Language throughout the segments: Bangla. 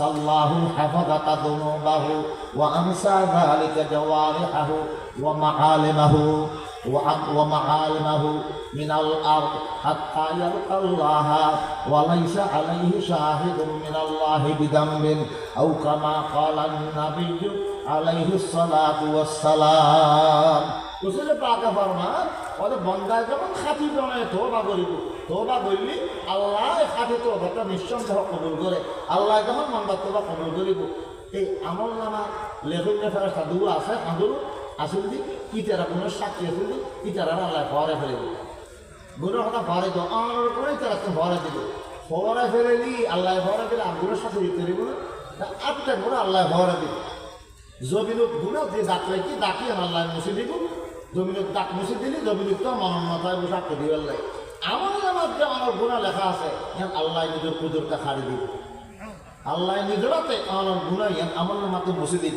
الله حفظك ذنوبه وأنسى ذلك جوارحه ومعالمه. ومعالمه من الأرض حتى يلقى الله وليس عليه شاهد من الله بذنب أو كما قال النبي عليه الصلاة والسلام রসুল পাকে ফরমান ওদের বন্দায় যখন খাতি বানায় তোবা করিব তোবা করলি আল্লাহ খাতি তোবাটা নিঃসন্দেহ কবুল করে আল্লাহ যখন মন্দার তোবা কবুল করিব এই আমল নামা লেখক লেখার সাধু আছে সাধু আসল দি ইটারা কোনো সাক্ষী আসল দি আল্লাহ ঘরে ফেলে দিব গুণের কথা ভরে তো আমার করে তারা তো ভরে দিব ভরে ফেলেলি আল্লাহ ভরে দিলে আগুনের সাথে দিতে দিব না। আল্লাহ ভরে দিব জমিনত গুণা যে দাঁত লাগি দাঁতি আল্লাহ মুছে দিব। জমিনত দাঁত মুছে দিলি জমিনত তো মাথায় বসে আটকে দিবার লাগে। আমার আমার যে আমার গুণা লেখা আছে আল্লাহ নিজের কুদরটা খাড়ি দিব। আল্লাহ নিজেরাতে আমার গুণা আমার মাত্র মুছে দিব।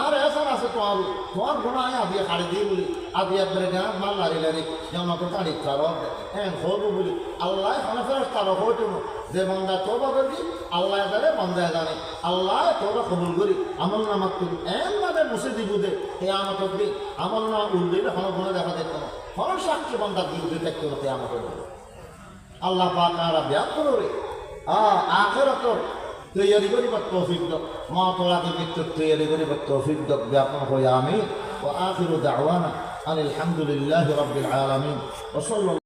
আর এসার আছে তোমার তোমার গুণা আয় আদিয়ে কাড়ি দিয়ে বলি, আদি একবারে গাঁ মাল লারি লারি যেমন তো তাড়ি তার হ্যাঁ হব বলি, আল্লাহ মানে ফেরস তার হইতো যে বন্দা তোবা করবি, আল্লাহ জানে বন্দায় জানে। আল্লাহ তোরা কবুল করি। আমল তুমি এন মানে মুছে দিব দে হে আমার দিন আমল নামা উল্লেলে কোনো গুণা দেখা দেখতো না কোনো সাক্ষী বন্দার বিরুদ্ধে দেখতে হতে আমাকে আল্লাহ পাক আর ব্যাপ করবে আ আখেরাত তৈরি করিবার তৌফিক দক মা তোলা মৃত্যুর তৈরি করিবার তৌফিক দক ব্যাপন হয়ে আমি ও আখিরু দাওয়ানা আনিল হামদুলিল্লাহি রাব্বিল আলামিন ওয়া সাল্লাল্লাহু